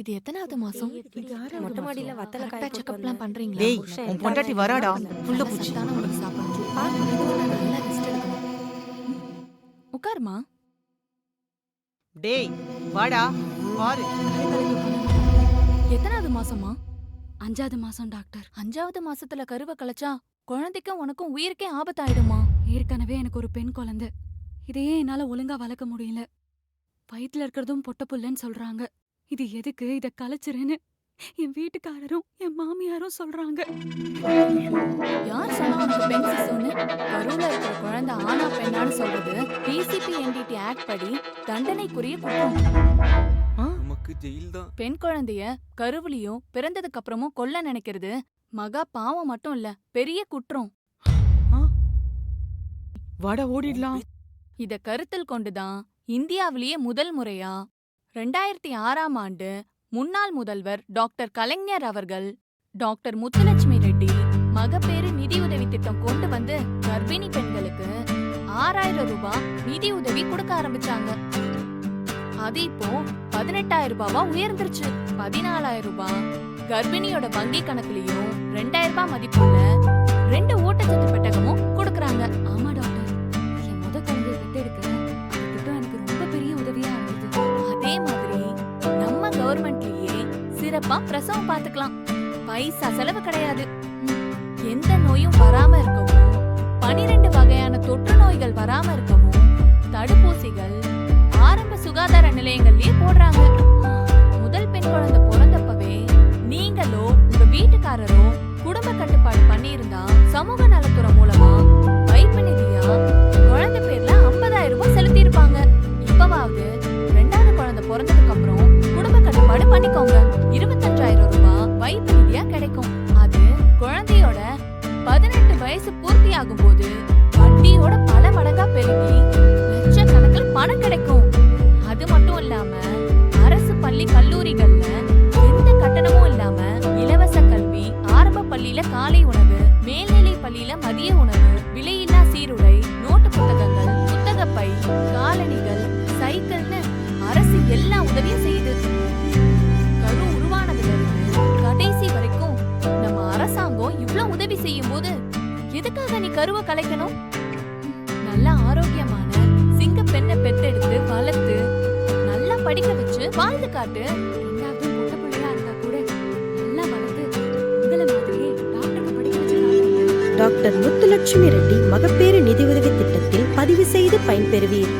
இது எத்தனாவது மாசம்? மொட்டை மாடியில வத்தல காய செக்அப்லாம். பண்றீங்களா? டேய் உன் பொண்டாட்டி வராடா புள்ள பூச்சி. உணவு சாப்பிடணும் பார்க்க மெதுவா நல்லா ரெஸ்ட் எடுக்கணும். உட்காருமா. டேய் வாடா. பாரு. எத்தனாவது மாசமா அஞ்சாவது மாசம் டாக்டர். அஞ்சாவது மாசத்துல கருவை கலைச்சா குழந்தைக்கும் உனக்கும் உயிருக்கே ஆபத்தாயிடுமா? ஏற்கனவே எனக்கு ஒரு பெண் குழந்தை. இதையே என்னால ஒழுங்கா வளர்க்க முடியல. வயித்துல இருக்கிறதும் பொட்ட புள்ளன்னு சொல்றாங்க. இது எதுக்கு? இத கலைச்சிருன்னு என் வீட்டுக்காரரும் என் மாமியாரும் சொல்றாங்க. யார் சொன்னா உனக்கு பெண் சிசுன்னு? கருவுல இருக்கிற குழந்தை ஆனா பெண்ணான்னு சொல்றது பிசிபி என்டிடி ஆக்ட் படி தண்டனைக்குரிய குற்றம். நமக்கு ஜெயில் தான் பெண் குழந்தைய கருவுலயும் பிறந்ததுக்கு அப்புறமும் கொல்ல நினைக்கிறது மகா பாவம் மட்டும் இல்ல பெரிய குற்றம். வாடா ஓடிடலாம். இத கருத்தில் கொண்டுதான் இந்தியாவிலேயே முதல் முறையா? ரெண்டாயிரத்தி ஆறாம் ஆண்டு முன்னாள் முதல்வர் டாக்டர் கலைஞர் அவர்கள் டாக்டர் முத்துலட்சுமி ரெட்டி மகப்பேறு நிதியுதவி திட்டம் கொண்டு வந்து கர்ப்பிணி பெண்களுக்கு ஆறாயிரம் ரூபாய் நிதி உதவி கொடுக்க ஆரம்பிச்சாங்க. அது இப்போ பதினெட்டாயிரம் ரூபாவா உயர்ந்துருச்சு. பதினாலாயிரம் ரூபாய் கர்ப்பிணியோட வங்கி கணக்குலயும் ரெண்டாயிரம் ரூபாய் மதிப்புள்ள ரெண்டு ஊட்டச்சத்து பெட்டகமும் சிறப்பா பிரசவம் பார்த்துக்கலாம். பைசா செலவு கிடையாது. எந்த நோயும் வராம இருக்கவும் பனிரெண்டு வகையான தொற்று நோய்கள் வராம இருக்கவும் தடுப்பூசிகள் ஆரம்ப சுகாதார நிலையங்கள்லயே போடுறாங்க. முதல் பெண் குழந்தை பிறந்தப்பவே நீங்களோ உங்க வீட்டுக்காரரோ குடும்ப கட்டுப்பாடு பண்ணியிருந்தா சமூக நலத்துறை பூர்த்தியாகும் போது வட்டியோட பல மடங்கா பெருகி லட்சக்கணக்கில் பணம் கிடைக்கும். அது மட்டும் இல்லாம அரசு பள்ளி கல்லூரிகள்ல எந்த கட்டணமும் இல்லாம இலவச கல்வி ஆரம்ப பள்ளியில காலை உணவு மேல்நிலை பள்ளியில மதிய உணவு விலையில்லா சீருடை நோட்டு புத்தகங்கள் புத்தகப்பை காலணிகள் சைக்கிள்னு அரசு எல்லா உதவியும் செய்யுது. கரு உருவானதுல இருந்து கடைசி வரைக்கும் நம்ம அரசாங்கம் இவ்வளவு உதவி செய்யும் போது எதுக்காக நீ கருவை கலைக்கணும்? நல்ல ஆரோக்கியமான சிங்க பெண்ணை பெத்தெடுத்து வளர்த்து நல்லா படிக்க வச்சு வாழ்ந்து காட்டு. ரெண்டாவது பொட்ட பிள்ளையா இருந்தா கூட நல்லா வளர்த்து உங்களை மாதிரியே டாக்டருக்கு படிக்க வச்சு டாக்டர் முத்துலட்சுமி ரெட்டி மகப்பேறு நிதியுதவி திட்டத்தில் பதிவு செய்து பயன்பெறுவீர்.